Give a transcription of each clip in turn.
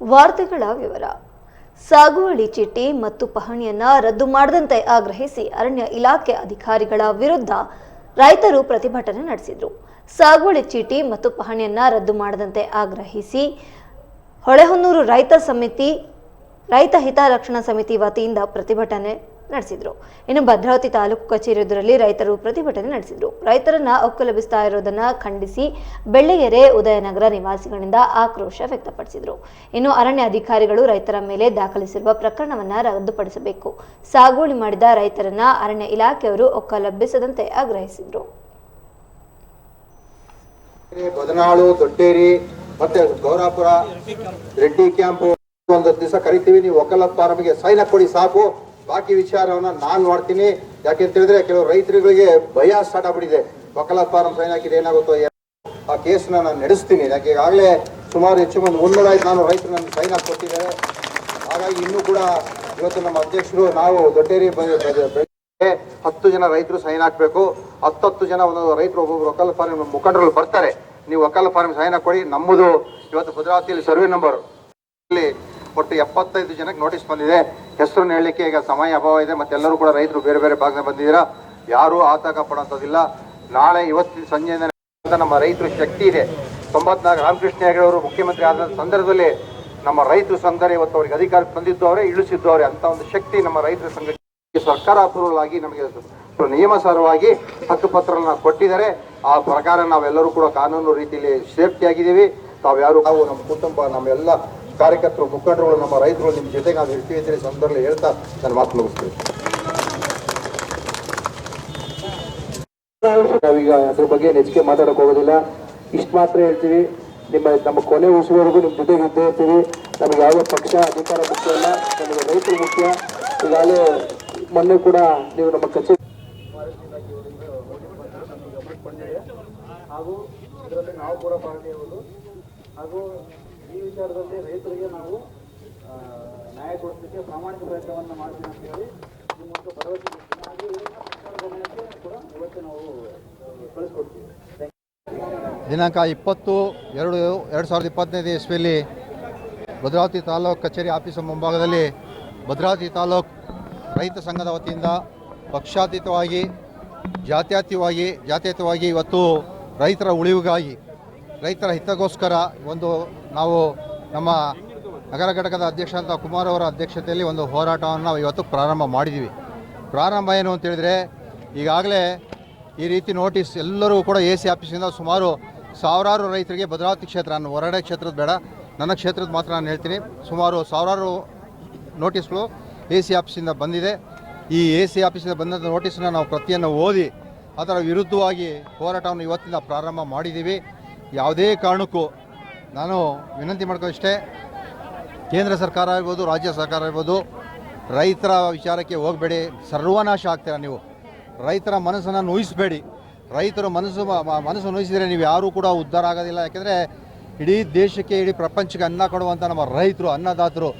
ವಾರ್ತೆಗಳ ವಿವರ. ಸಾಗುವಳಿ ಚೀಟಿ ಮತ್ತು ಪಹಣಿಯನ್ನ ರದ್ದು ಮಾಡದಂತೆ ಆಗ್ರಹಿಸಿ ಅರಣ್ಯ ಇಲಾಖೆ ಅಧಿಕಾರಿಗಳ ವಿರುದ್ಧ ರೈತರು ಪ್ರತಿಭಟನೆ ನಡೆಸಿದರು. ಸಾಗುವಳಿ ಚೀಟಿ ಮತ್ತು ಪಹಣಿಯನ್ನ ರದ್ದು ಮಾಡದಂತೆ ಆಗ್ರಹಿಸಿ ಹೊಳೆಹೊನ್ನೂರು ರೈತ ಸಮಿತಿ, ರೈತ ಹಿತರಕ್ಷಣಾ ಸಮಿತಿ ವತಿಯಿಂದ ಪ್ರತಿಭಟನೆ ನಡೆಸಿದ್ರು. ಇನ್ನು ಭದ್ರಾವತಿ ತಾಲೂಕು ಕಚೇರಿ ಎದುರಲ್ಲಿ ರೈತರು ಪ್ರತಿಭಟನೆ ನಡೆಸಿದ್ರು. ರೈತರನ್ನ ಒಕ್ಕಲೆಬ್ಬಿಸ್ತಾ ಇರೋದನ್ನ ಖಂಡಿಸಿ ಬೆಳ್ಳಿಗೆರೆ ಉದಯನಗರ ನಿವಾಸಿಗಳಿಂದ ಆಕ್ರೋಶ ವ್ಯಕ್ತಪಡಿಸಿದ್ರು. ಇನ್ನು ಅರಣ್ಯ ಅಧಿಕಾರಿಗಳು ರೈತರ ಮೇಲೆ ದಾಖಲಿಸಿರುವ ಪ್ರಕರಣವನ್ನ ರದ್ದುಪಡಿಸಬೇಕು. ಸಾಗುವಳಿ ಮಾಡಿದ ರೈತರನ್ನ ಅರಣ್ಯ ಇಲಾಖೆಯವರು ಒಕ್ಕಲೆಬ್ಬಿಸದಂತೆ ಆಗ್ರಹಿಸಿದ್ರು. ಬದನಾಳು, ದೊಡ್ಡೇರಿ ಮತ್ತೆ ಗೌರಾಪುರ, ರೆಡ್ಡಿ ಕ್ಯಾಂಪ್ ಒಂದು ದಿವಸ ಕರಿತೀವಿ. ನೀವು ಒಕ್ಕಲಪ್ಪ ನಮಗೆ ಸೈನ್ ಕೊಡಿ ಸಾಕು. ಬಾಕಿ ವಿಚಾರವನ್ನ ನಾನು ಮಾಡ್ತೀನಿ. ಯಾಕೆಂತ ಹೇಳಿದ್ರೆ ಕೆಲವು ರೈತರುಗಳಿಗೆ ಭಯ ಸ್ಟಾರ್ಟ್ ಆಗ್ಬಿಟ್ಟಿದೆ. ವಕಲ ಫಾರಂ ಸೈನ್ ಹಾಕಿದ್ರೆ ಏನಾಗುತ್ತೋ ಆ ಕೇಸ್ನ ನಾನು ನಡೆಸ್ತೀನಿ. ಯಾಕೆ ಈಗಾಗಲೇ ಸುಮಾರು ಹೆಚ್ಚು ಒಂದು ಮುನ್ನೂರ ಐದು ನಾನು ರೈತರು ನನ್ನ ಸೈನ್ ಹಾಕಿ ಕೊಟ್ಟಿದ್ದಾರೆ. ಹಾಗಾಗಿ ಇನ್ನೂ ಕೂಡ ಇವತ್ತು ನಮ್ಮ ಅಧ್ಯಕ್ಷರು ನಾವು ದೊಡ್ಡೇರಿ ಹತ್ತು ಜನ ರೈತರು ಸೈನ್ ಹಾಕಬೇಕು. ಹತ್ತತ್ತು ಜನ ಒಂದೊಂದು ರೈತರು, ಒಬ್ಬೊಬ್ರು ವಕಲ ಫಾರ್ಮ್ ಮುಖಂಡರು ಬರ್ತಾರೆ. ನೀವು ಒಕ್ಕಲ ಫಾರ್ಮ್ ಸೈನ್ ಹಾಕೊಡಿ ನಮ್ಮದು ಇವತ್ತು ಭದ್ರಾವತಿಯಲ್ಲಿ ಸರ್ವೆ ನಂಬರ್ ಇಲ್ಲಿ ಒಟ್ಟು ಎಪ್ಪತ್ತೈದು ಜನಕ್ಕೆ ನೋಟಿಸ್ ಬಂದಿದೆ. ಹೆಸರು ಹೇಳಲಿಕ್ಕೆ ಈಗ ಸಮಯ ಅಭಾವ ಇದೆ. ಮತ್ತೆ ಎಲ್ಲರೂ ಕೂಡ ರೈತರು ಬೇರೆ ಬೇರೆ ಭಾಗದಿಂದ ಬಂದಿದ್ದೀರಾ? ಯಾರೂ ಆತಂಕ ಪಡೋಂಥದ್ದಿಲ್ಲ. ನಾಳೆ ಇವತ್ತಿನ ಸಂಜೆಯಿಂದ ನಮ್ಮ ರೈತರ ಶಕ್ತಿ ಇದೆ. ತೊಂಬತ್ನಾಲ್ಕು ರಾಮಕೃಷ್ಣ ಹೆಗಡೆ ಅವರು ಮುಖ್ಯಮಂತ್ರಿ ಆದ ಸಂದರ್ಭದಲ್ಲಿ ನಮ್ಮ ರೈತರು ಸಂಘ ಇವತ್ತು ಅವರಿಗೆ ಅಧಿಕಾರ ತಂದಿದ್ದು ಅವರೇ ಇಳಿಸಿದ್ದು ಅವರೇ ಅಂತ ಒಂದು ಶಕ್ತಿ ನಮ್ಮ ರೈತರ ಸಂಘಕ್ಕೆ ಸರ್ಕಾರ ಅಪ್ರೂವಲ್ ನಮಗೆ ನಿಯಮಸಾರವಾಗಿ ಹಕ್ಕುಪತ್ರಗಳನ್ನ ಕೊಟ್ಟಿದ್ದಾರೆ. ಆ ಪ್ರಕಾರ ನಾವೆಲ್ಲರೂ ಕೂಡ ಕಾನೂನು ರೀತಿಯಲ್ಲಿ ಸೇಫ್ಟಿ ಆಗಿದ್ದೀವಿ. ತಾವ್ಯಾರು ನಾವು ನಮ್ಮ ಕುಟುಂಬ, ನಮ್ಮೆಲ್ಲ ಕಾರ್ಯಕರ್ತರು ಮುಖಂಡರುಗಳು ನಮ್ಮ ರೈತರು ನಿಮ್ಮ ಜೊತೆಗೆ ನಾವು ಇರ್ತೀವಿ ಅಂತ ಹೇಳಿ ಸಂದರ್ಭದಲ್ಲಿ ಹೇಳ್ತಾ ನಾನು ಮಾತು ಮುಗಿಸ್ತೀನಿ. ನಾವೀಗ ಅದ್ರ ಬಗ್ಗೆ ಹೆಚ್ಚಿಗೆ ಮಾತಾಡೋಕೆ ಹೋಗೋದಿಲ್ಲ. ಇಷ್ಟು ಮಾತ್ರ ಹೇಳ್ತೀವಿ. ನಿಮ್ಮ ನಮ್ಮ ಕೊನೆ ಉಸಿರುವರೆಗೂ ನಿಮ್ಮ ಜೊತೆಗೆ ಇದ್ದೇ ಇರ್ತೀವಿ. ನಮಗೆ ಯಾವುದೇ ಪಕ್ಷ ಅಧಿಕಾರ ಮುಖ್ಯ ಇಲ್ಲ. ನಮಗೆ ರೈತರು ಮುಖ್ಯ. ಈಗಾಗಲೇ ಮೊನ್ನೆ ಕೂಡ ನೀವು ನಮ್ಮ ಕಚೇರಿ ಹಾಗೂ ಇದರಲ್ಲಿ ನಾವು ಕೂಡ ಪಾಲ್ಗೊಳ್ಳುವುದು ಹಾಗೂ ಈ ವಿಚಾರದಲ್ಲಿ ರೈತರಿಗೆ ನಾವು ನ್ಯಾಯ ಕೊಡಿಸಲಿಕ್ಕೆ ಪ್ರಾಮಾಣಿಕ ಪ್ರಯತ್ನವನ್ನು ಮಾಡ್ತೀನಿ ಅಂತ ಹೇಳಿ ನಿಮ್ಮ ಭರವಸೆ ಗಮನಕ್ಕೆ ಕೂಡ ಇವತ್ತು ನಾವು ಕಳಿಸ್ಕೊಡ್ತೀವಿ. ದಿನಾಂಕ ಇಪ್ಪತ್ತು, ಎರಡು ಎರಡು ಸಾವಿರದ ಇಪ್ಪತ್ತೈದು ಇಸ್ವಿಯಲ್ಲಿ ಭದ್ರಾವತಿ ತಾಲೂಕು ಕಚೇರಿ ಆಫೀಸ್ ಮುಂಭಾಗದಲ್ಲಿ ಭದ್ರಾವತಿ ತಾಲೂಕು ರೈತ ಸಂಘದ ವತಿಯಿಂದ ಪಕ್ಷಾತೀತವಾಗಿ, ಜಾತ್ಯತೀತವಾಗಿ ಜಾತ್ಯತೀತವಾಗಿ ಇವತ್ತು ರೈತರ ಉಳಿವಿಗಾಗಿ ರೈತರ ಹಿತಗೋಸ್ಕರ ಒಂದು ನಾವು ನಮ್ಮ ನಗರ ಘಟಕದ ಅಧ್ಯಕ್ಷ ಅಂತ ಕುಮಾರ್ ಅವರ ಅಧ್ಯಕ್ಷತೆಯಲ್ಲಿ ಒಂದು ಹೋರಾಟವನ್ನು ನಾವು ಇವತ್ತು ಪ್ರಾರಂಭ ಮಾಡಿದ್ದೀವಿ. ಪ್ರಾರಂಭ ಏನು ಅಂತೇಳಿದರೆ ಈಗಾಗಲೇ ಈ ರೀತಿ ನೋಟಿಸ್ ಎಲ್ಲರೂ ಕೂಡ ಎ ಸಿ ಆಫೀಸಿಂದ ಸುಮಾರು ಸಾವಿರಾರು ರೈತರಿಗೆ ಭದ್ರಾವತಿ ಕ್ಷೇತ್ರ, ನಾನು ಹೊರಗಡೆ ಕ್ಷೇತ್ರದ ಬೇಡ, ನನ್ನ ಕ್ಷೇತ್ರದ ಮಾತ್ರ ನಾನು ಹೇಳ್ತೀನಿ. ಸುಮಾರು ಸಾವಿರಾರು ನೋಟಿಸ್ಗಳು ಎ ಸಿ ಆಫೀಸಿಂದ ಬಂದಿದೆ. ಈ ಎ ಸಿ ಆಫೀಸಿಂದ ಬಂದಂಥ ನೋಟಿಸನ್ನ ನಾವು ಪ್ರತಿಯನ್ನು ಓದಿ, ಅದರ ವಿರುದ್ಧವಾಗಿ ಹೋರಾಟವನ್ನು ಇವತ್ತಿಂದ ಪ್ರಾರಂಭ ಮಾಡಿದ್ದೀವಿ. ಯಾವುದೇ ಕಾರಣಕ್ಕೂ ನಾನು ವಿನಂತಿ ಮಾಡ್ಕೋ ಇಷ್ಟೇ. ಕೇಂದ್ರ ಸರ್ಕಾರ ಇರ್ಬೋದು ರಾಜ್ಯ ಸರ್ಕಾರ ಇರ್ಬೋದು ರೈತರ ವಿಚಾರಕ್ಕೆ ಹೋಗಬೇಡಿ, ಸರ್ವನಾಶ ಆಗ್ತೀರ ನೀವು? ರೈತರ ಮನಸ್ಸನ್ನು ನೋಯಿಸಬೇಡಿ. ರೈತರ ಮನಸ್ಸು ಮನಸ್ಸು ನೋಯಿಸಿದರೆ ನೀವು ಯಾರೂ ಕೂಡ ಉದ್ಧಾರ ಆಗೋದಿಲ್ಲ. ಯಾಕೆಂದರೆ ಇಡೀ ದೇಶಕ್ಕೆ, ಇಡೀ ಪ್ರಪಂಚಕ್ಕೆ ಅನ್ನ ಕೊಡುವಂಥ ನಮ್ಮ ರೈತರು, ಅನ್ನದಾತರು,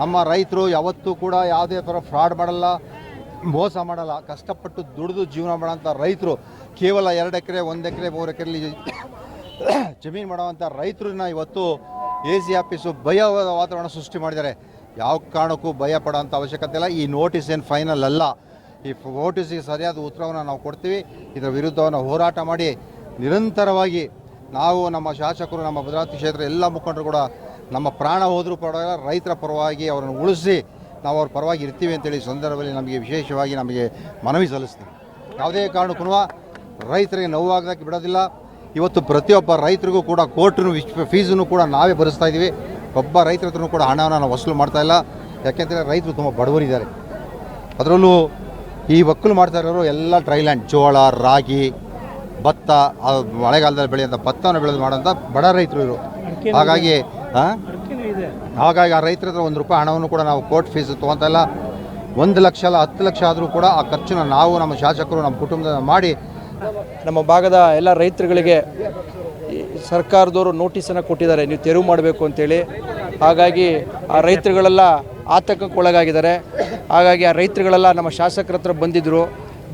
ನಮ್ಮ ರೈತರು ಯಾವತ್ತೂ ಕೂಡ ಯಾವುದೇ ಥರ ಫ್ರಾಡ್ ಮಾಡಲ್ಲ, ಮೋಸ ಮಾಡಲ್ಲ. ಕಷ್ಟಪಟ್ಟು ದುಡಿದು ಜೀವನ ಮಾಡೋಂಥ ರೈತರು ಕೇವಲ ಎರಡು ಎಕರೆ, ಒಂದು ಎಕರೆ, ಮೂರು ಎಕರೆಲಿ ಜಮೀನು ಮಾಡುವಂಥ ರೈತರನ್ನ ಇವತ್ತು ಎ ಸಿ ಆಫೀಸು ಭಯವಾದ ವಾತಾವರಣ ಸೃಷ್ಟಿ ಮಾಡಿದ್ದಾರೆ. ಯಾವ ಕಾರಣಕ್ಕೂ ಭಯ ಪಡೋಂಥ ಅವಶ್ಯಕತೆ ಇಲ್ಲ. ಈ ನೋಟಿಸ್ ಏನು ಫೈನಲ್ ಅಲ್ಲ. ಈ ನೋಟಿಸಿಗೆ ಸರಿಯಾದ ಉತ್ತರವನ್ನು ನಾವು ಕೊಡ್ತೀವಿ. ಇದರ ವಿರುದ್ಧವನ್ನು ಹೋರಾಟ ಮಾಡಿ ನಿರಂತರವಾಗಿ ನಾವು ನಮ್ಮ ಶಾಸಕರು, ನಮ್ಮ ಭದ್ರಾವತಿ ಕ್ಷೇತ್ರ ಎಲ್ಲ ಮುಖಂಡರು ಕೂಡ ನಮ್ಮ ಪ್ರಾಣ ಹೋದರೂ ಪರವಾಗಿಲ್ಲ, ರೈತರ ಪರವಾಗಿ ಅವರನ್ನು ಉಳಿಸಿ ನಾವು ಅವ್ರ ಪರವಾಗಿ ಇರ್ತೀವಿ ಅಂತೇಳಿ ಸಂದರ್ಭದಲ್ಲಿ ನಮಗೆ ವಿಶೇಷವಾಗಿ ನಮಗೆ ಮನವಿ ಸಲ್ಲಿಸ್ತೀವಿ ಯಾವುದೇ ಕಾರಣಕ್ಕೂ ರೈತರಿಗೆ ನೋವಾಗದಕ್ಕೆ ಬಿಡೋದಿಲ್ಲ. ಇವತ್ತು ಪ್ರತಿಯೊಬ್ಬ ರೈತರಿಗೂ ಕೂಡ ಕೋರ್ಟ್ನು ಫೀಸನ್ನು ಕೂಡ ನಾವೇ ಭರಿಸ್ತಾ ಇದ್ದೀವಿ. ಒಬ್ಬ ರೈತರ ಹತ್ರನೂ ಕೂಡ ಹಣವನ್ನು ನಾವು ವಸೂಲು ಮಾಡ್ತಾ ಇಲ್ಲ. ಯಾಕೆಂದರೆ ರೈತರು ತುಂಬ ಬಡವರಿದ್ದಾರೆ. ಅದರಲ್ಲೂ ಈ ಒಕ್ಕಲು ಮಾಡ್ತಾ ಇರೋರು ಎಲ್ಲ ಡ್ರೈಲ್ಯಾಂಡ್ ಜೋಳ ರಾಗಿ ಭತ್ತ ಮಳೆಗಾಲದಲ್ಲಿ ಬೆಳೆಯುವಂಥ ಭತ್ತವನ್ನು ಬೆಳೆದು ಮಾಡೋಂಥ ಬಡ ರೈತರು ಇವರು. ಹಾಗಾಗಿ? ಹಾಗಾಗಿ ಆ ರೈತರ ಹತ್ರ ಒಂದು ರೂಪಾಯಿ ಹಣವನ್ನು ಕೂಡ ನಾವು ಕೋರ್ಟ್ ಫೀಸ್ ತೊಗೊತಾ ಇಲ್ಲ. ಒಂದು ಲಕ್ಷ ಅಲ್ಲ ಹತ್ತು ಲಕ್ಷ ಆದರೂ ಕೂಡ ಆ ಖರ್ಚನ್ನು ನಾವು ನಮ್ಮ ಶಾಸಕರು ನಮ್ಮ ಕುಟುಂಬದ ಮಾಡಿ ನಮ್ಮ ಭಾಗದ ಎಲ್ಲ ರೈತರುಗಳಿಗೆ ಸರ್ಕಾರದವರು ನೋಟಿಸನ್ನು ಕೊಟ್ಟಿದ್ದಾರೆ. ನೀವು ತೆರವು ಮಾಡಬೇಕು ಅಂತೇಳಿ. ಹಾಗಾಗಿ ಆ ರೈತರುಗಳೆಲ್ಲ ಆತಂಕಕ್ಕೊಳಗಾಗಿದ್ದಾರೆ ಹಾಗಾಗಿ ಆ ರೈತರುಗಳೆಲ್ಲ ನಮ್ಮ ಶಾಸಕರ ಹತ್ರ ಬಂದಿದ್ದರು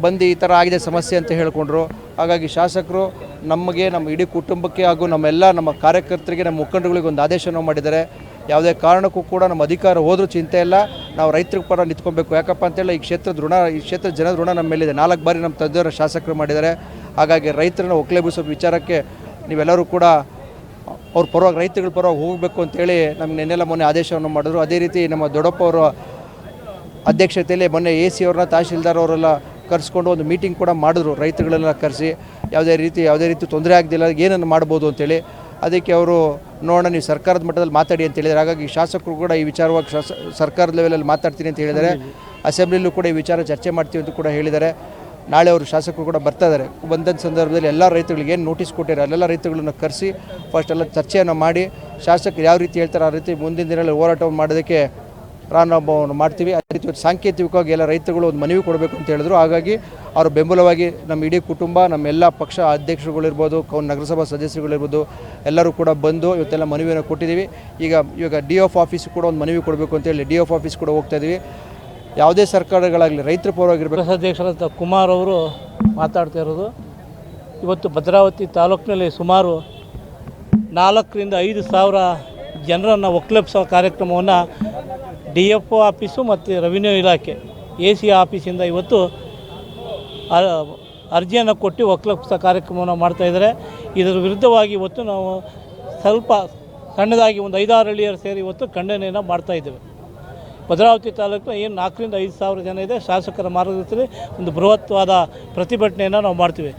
ಬಂದು ಈ ಥರ ಆಗಿದೆ ಸಮಸ್ಯೆ ಅಂತ ಹೇಳಿಕೊಂಡ್ರು. ಹಾಗಾಗಿ ಶಾಸಕರು ನಮಗೆ, ನಮ್ಮ ಇಡೀ ಕುಟುಂಬಕ್ಕೆ ಹಾಗೂ ನಮ್ಮೆಲ್ಲ ನಮ್ಮ ಕಾರ್ಯಕರ್ತರಿಗೆ, ನಮ್ಮ ಮುಖಂಡಗಳಿಗೆ ಒಂದು ಆದೇಶವನ್ನು ಮಾಡಿದ್ದಾರೆ. ಯಾವುದೇ ಕಾರಣಕ್ಕೂ ಕೂಡ ನಮ್ಮ ಅಧಿಕಾರ ಹೋದರೂ ಚಿಂತೆ ಇಲ್ಲ. ನಾವು ರೈತರ ಪರ ನಿಂತ್ಕೊಬೇಕು. ಯಾಕಪ್ಪ ಅಂತೇಳಿ ಈ ಕ್ಷೇತ್ರದ ಋಣ, ಈ ಕ್ಷೇತ್ರ ಜನದ ಋಣ ನಮ್ಮ ಮೇಲಿದೆ. ನಾಲ್ಕು ಬಾರಿ ನಮ್ಮ ತಂದೆಯವರ ಶಾಸಕರು ಮಾಡಿದ್ದಾರೆ. ಹಾಗಾಗಿ ರೈತರನ್ನ ಒಕ್ಲೇಬಿಸೋ ವಿಚಾರಕ್ಕೆ ನೀವೆಲ್ಲರೂ ಕೂಡ ಅವ್ರ ಪರವಾಗಿ ರೈತಗಳ ಪರವಾಗಿ ಹೋಗಬೇಕು ಅಂತೇಳಿ ನಮ್ಗೆ ನೆನ್ನೆಲ್ಲ ಮೊನ್ನೆ ಆದೇಶವನ್ನು ಮಾಡಿದ್ರು. ಅದೇ ರೀತಿ ನಮ್ಮ ದೊಡ್ಡಪ್ಪ ಅವರ ಅಧ್ಯಕ್ಷತೆಯಲ್ಲಿ ಮೊನ್ನೆ ಎ ಸಿ ಅವ್ರನ್ನ ತಹಶೀಲ್ದಾರ್ ಅವರೆಲ್ಲ ಕರೆಸ್ಕೊಂಡು ಒಂದು ಮೀಟಿಂಗ್ ಕೂಡ ಮಾಡಿದ್ರು. ರೈತಗಳೆಲ್ಲ ಕರೆಸಿ ಯಾವುದೇ ರೀತಿ ಯಾವುದೇ ರೀತಿ ತೊಂದರೆ ಆಗದಿಲ್ಲ, ಏನನ್ನು ಮಾಡ್ಬೋದು ಅಂತೇಳಿ. ಅದಕ್ಕೆ ಅವರು, ನೋಡೋಣ, ನೀವು ಸರ್ಕಾರದ ಮಟ್ಟದಲ್ಲಿ ಮಾತಾಡಿ ಅಂತ ಹೇಳಿದ್ದಾರೆ. ಹಾಗಾಗಿ ಶಾಸಕರು ಕೂಡ ಈ ವಿಚಾರವಾಗಿ ಶಾಸ, ಸರ್ಕಾರದ ಲೆವೆಲಲ್ಲಿ ಮಾತಾಡ್ತೀನಿ ಅಂತ ಹೇಳಿದ್ದಾರೆ. ಅಸೆಂಬ್ಲಿಲ್ಲೂ ಕೂಡ ಈ ವಿಚಾರ ಚರ್ಚೆ ಮಾಡ್ತೀವಿ ಅಂತ ಕೂಡ ಹೇಳಿದ್ದಾರೆ. ನಾಳೆ ಅವರು ಶಾಸಕರು ಕೂಡ ಬರ್ತಾ ಇದ್ದಾರೆ. ಬಂದಂಥ ಸಂದರ್ಭದಲ್ಲಿ ಎಲ್ಲ ರೈತಗಳಿಗೆ ಏನು ನೋಟಿಸ್ ಕೊಟ್ಟಿದ್ದಾರೆ ಅಲ್ಲೆಲ್ಲ ರೈತಗಳನ್ನ ಕರೆಸಿ ಫಸ್ಟ್ ಎಲ್ಲ ಚರ್ಚೆಯನ್ನು ಮಾಡಿ, ಶಾಸಕರು ಯಾವ ರೀತಿ ಹೇಳ್ತಾರೆ ಆ ರೀತಿ ಮುಂದಿನ ದಿನಗಳಲ್ಲಿ ಹೋರಾಟವನ್ನು ಮಾಡೋದಕ್ಕೆ ಪ್ರಾರಂಭವನ್ನು ಮಾಡ್ತೀವಿ. ಅದೇ ರೀತಿ ಸಾಂಕೇತಿಕವಾಗಿ ಎಲ್ಲ ರೈತರುಗಳು ಒಂದು ಮನವಿ ಕೊಡಬೇಕು ಅಂತ ಹೇಳಿದ್ರು. ಹಾಗಾಗಿ ಅವರು ಬೆಂಬಲವಾಗಿ ನಮ್ಮ ಇಡೀ ಕುಟುಂಬ, ನಮ್ಮ ಎಲ್ಲ ಪಕ್ಷ ಅಧ್ಯಕ್ಷರುಗಳಿರ್ಬೋದು ಕೌ, ನಗರಸಭಾ ಸದಸ್ಯರುಗಳಿರ್ಬೋದು ಎಲ್ಲರೂ ಕೂಡ ಬಂದು ಇವತ್ತೆಲ್ಲ ಮನವಿಯನ್ನು ಕೊಟ್ಟಿದ್ದೀವಿ. ಈಗ, ಇವಾಗ ಡಿ ಎಫ್ ಆಫೀಸ್ ಕೂಡ ಒಂದು ಮನವಿ ಕೊಡಬೇಕು ಅಂತೇಳಿ ಡಿ ಎಫ್ ಆಫೀಸ್ ಕೂಡ ಹೋಗ್ತಾ ಇದ್ದೀವಿ ಯಾವುದೇ ಸರ್ಕಾರಗಳಾಗಲಿ ರೈತರ ಪರವಾಗಿರ್ಬೇಕು. ಅಧ್ಯಕ್ಷರಾದ ಕುಮಾರ್ ಅವರು ಮಾತಾಡ್ತಾ ಇರೋದು. ಇವತ್ತು ಭದ್ರಾವತಿ ತಾಲೂಕಿನಲ್ಲಿ ಸುಮಾರು ನಾಲ್ಕರಿಂದ ಐದು ಸಾವಿರ ಜನರನ್ನು ಒಕ್ಕಲೆಬ್ಸೋ ಕಾರ್ಯಕ್ರಮವನ್ನು ಡಿ ಎಫ್ ಒ ಆಫೀಸು ಮತ್ತು ರೆವಿನ್ಯೂ ಇಲಾಖೆ, ಎ ಸಿ ಆಫೀಸಿಂದ ಇವತ್ತು ಅರ್ಜಿಯನ್ನು ಕೊಟ್ಟು ಒಕ್ಕಲೆಬ್ಸೋ ಕಾರ್ಯಕ್ರಮವನ್ನು ಮಾಡ್ತಾಯಿದ್ದಾರೆ ಇದರ ವಿರುದ್ಧವಾಗಿ ಇವತ್ತು ನಾವು ಸ್ವಲ್ಪ ಸಣ್ಣದಾಗಿ ಒಂದು ಐದಾರು ಹಳ್ಳಿಯರು ಸೇರಿ ಇವತ್ತು ಖಂಡನೆಯನ್ನು ಮಾಡ್ತಾಯಿದ್ದೇವೆ ಭದ್ರಾವತಿ ತಾಲೂಕು ಏನು ನಾಲ್ಕರಿಂದ ಐದು ಸಾವಿರ ಜನ ಇದೆ. ಶಾಸಕರ ಮಾರ್ಗದರ್ಶನದಲ್ಲಿ ಒಂದು ಬೃಹತ್ವಾದ ಪ್ರತಿಭಟನೆಯನ್ನು ನಾವು ಮಾಡ್ತೀವಿ.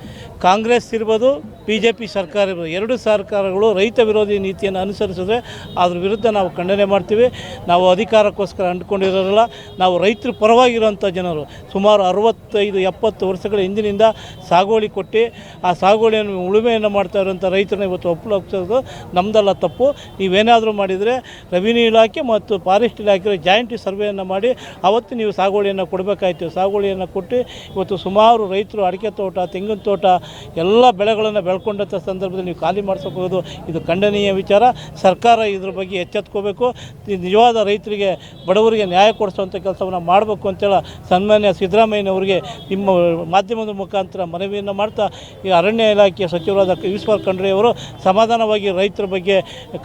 ಕಾಂಗ್ರೆಸ್ ಇರ್ಬೋದು ಬಿ ಜೆ ಪಿ ಸರ್ಕಾರ, ಎರಡು ಸರ್ಕಾರಗಳು ರೈತ ವಿರೋಧಿ ನೀತಿಯನ್ನು ಅನುಸರಿಸಿದ್ರೆ ಅದ್ರ ವಿರುದ್ಧ ನಾವು ಖಂಡನೆ ಮಾಡ್ತೀವಿ. ನಾವು ಅಧಿಕಾರಕ್ಕೋಸ್ಕರ ಅಂಟ್ಕೊಂಡಿರೋಲ್ಲ ನಾವು ರೈತರ ಪರವಾಗಿರುವಂಥ ಜನರು. ಸುಮಾರು ಅರವತ್ತೈದು, ಎಪ್ಪತ್ತು ವರ್ಷಗಳ ಹಿಂದಿನಿಂದ ಸಾಗುವಳಿ ಕೊಟ್ಟು ಆ ಸಾಗುವಳಿಯನ್ನು ಉಳುಮೆಯನ್ನು ಮಾಡ್ತಾ ಇರುವಂಥ ರೈತರನ್ನ ಇವತ್ತು ಒಪ್ಪಲೋಗ್ಸೋದು ನಮ್ಮದಲ್ಲ ತಪ್ಪು. ನೀವೇನಾದರೂ ಮಾಡಿದರೆ ರೆವಿನ್ಯೂ ಇಲಾಖೆ ಮತ್ತು ಫಾರೆಸ್ಟ್ ಇಲಾಖೆ ಜಾಯಿಂಟ್ ಸರ್ವೆಯನ್ನು ಮಾಡಿ ಅವತ್ತು ನೀವು ಸಾಗುವಳಿಯನ್ನು ಕೊಡಬೇಕಾಯ್ತು. ಸಾಗುವಳಿಯನ್ನು ಕೊಟ್ಟು ಇವತ್ತು ಸುಮಾರು ರೈತರು ಅಡಿಕೆ ತೋಟ, ತೆಂಗಿನ ತೋಟ, ಎಲ್ಲ ಬೆಳೆಗಳನ್ನು ಬೆಳ್ಕೊಂಡಂಥ ಸಂದರ್ಭದಲ್ಲಿ ನೀವು ಖಾಲಿ ಮಾಡಿಸ್ಕೋಬೋದು ಇದು ಖಂಡನೀಯ ವಿಚಾರ. ಸರ್ಕಾರ ಇದ್ರ ಬಗ್ಗೆ ಎಚ್ಚೆತ್ಕೋಬೇಕು. ನಿಜವಾದ ರೈತರಿಗೆ, ಬಡವರಿಗೆ ನ್ಯಾಯ ಕೊಡಿಸುವಂಥ ಕೆಲಸವನ್ನು ಮಾಡಬೇಕು ಅಂತೇಳಿ ಸನ್ಮಾನ್ಯ ಸಿದ್ದರಾಮಯ್ಯನವರಿಗೆ ನಿಮ್ಮ ಮಾಧ್ಯಮದ ಮುಖಾಂತರ ಮನವಿಯನ್ನು ಮಾಡ್ತಾ, ಈ ಅರಣ್ಯ ಇಲಾಖೆಯ ಸಚಿವರಾದ ಈಶ್ವರ್ ಖಂಡ್ರೆಯವರು ಸಮಾಧಾನವಾಗಿ ರೈತರ ಬಗ್ಗೆ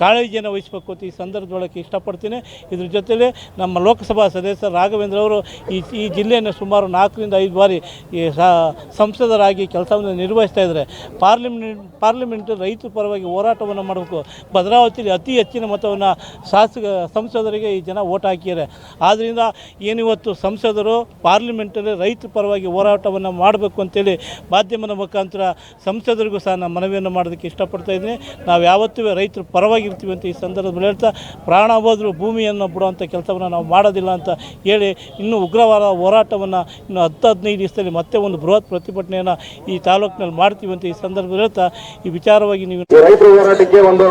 ಕಾಳಜಿಯನ್ನು ವಹಿಸಬೇಕು ಅಂತ ಈ ಸಂದರ್ಭದೊಳಗೆ ಇಷ್ಟಪಡ್ತೀನಿ. ಇದ್ರ ಜೊತೆಯಲ್ಲಿ ನಮ್ಮ ಲೋಕಸಭಾ ಸದಸ್ಯ ರಾಘವೇಂದ್ರ ಅವರು ಈ ಈ ಜಿಲ್ಲೆಯನ್ನು ಸುಮಾರು ನಾಲ್ಕರಿಂದ ಐದು ಬಾರಿ ಈ ಸಂಸದರಾಗಿ ಕೆಲಸವನ್ನು ನಿರ್ವಹಿಸ್ತಾ ಇದ್ದಾರೆ. ಪಾರ್ಲಿಮೆಂಟ್ ಪಾರ್ಲಿಮೆಂಟ್ ರೈತರ ಪರವಾಗಿ ಹೋರಾಟವನ್ನು ಮಾಡಬೇಕು. ಭದ್ರಾವತಿಯಲ್ಲಿ ಅತಿ ಹೆಚ್ಚಿನ ಮತವನ್ನು ಶಾಸಕ, ಸಂಸದರಿಗೆ ಈ ಜನ ಓಟ್ ಹಾಕಿದ್ದಾರೆ. ಆದ್ದರಿಂದ ಏನಿವತ್ತು ಸಂಸದರು, ಪಾರ್ಲಿಮೆಂಟಲ್ಲಿ ರೈತರ ಪರವಾಗಿ ಹೋರಾಟವನ್ನು ಮಾಡಬೇಕು ಅಂತೇಳಿ ಮಾಧ್ಯಮದ ಮುಖಾಂತರ ಸಂಸದರಿಗೂ ಸಹ ನಾನು ಮನವಿಯನ್ನು ಮಾಡೋದಕ್ಕೆ ಇಷ್ಟಪಡ್ತಾ ಇದ್ದೀನಿ. ನಾವು ಯಾವತ್ತೂ ರೈತರು ಪರವಾಗಿರ್ತೀವಿ ಅಂತ ಈ ಸಂದರ್ಭದಲ್ಲಿ ಹೇಳ್ತಾ, ಪ್ರಾಣ ಹೋದರೂ ಭೂಮಿಯನ್ನು ಬಿಡುವಂಥ ಕೆಲಸವನ್ನು ನಾವು ಮಾಡೋದಿಲ್ಲ ಅಂತ ಹೇಳಿ ಇನ್ನೂ ಉಗ್ರವಾದ ಹೋರಾಟವನ್ನು ಇನ್ನು ಹತ್ತು ಹದಿನೈದು ದಿವಸದಲ್ಲಿ ಮತ್ತೆ ಒಂದು ಬೃಹತ್ ಪ್ರತಿಭಟನೆಯನ್ನು ಈ ತಾಲೂಕಿನಲ್ಲಿ ಮಾಡ್ತೀವಿ ಅಂತ ಈ ಸಂದರ್ಭದಲ್ಲಿ ಹೇಳ್ತಾ ಈ ವಿಚಾರವಾಗಿ ನೀವು ರೈತರ ಹೋರಾಟಕ್ಕೆ ಒಂದು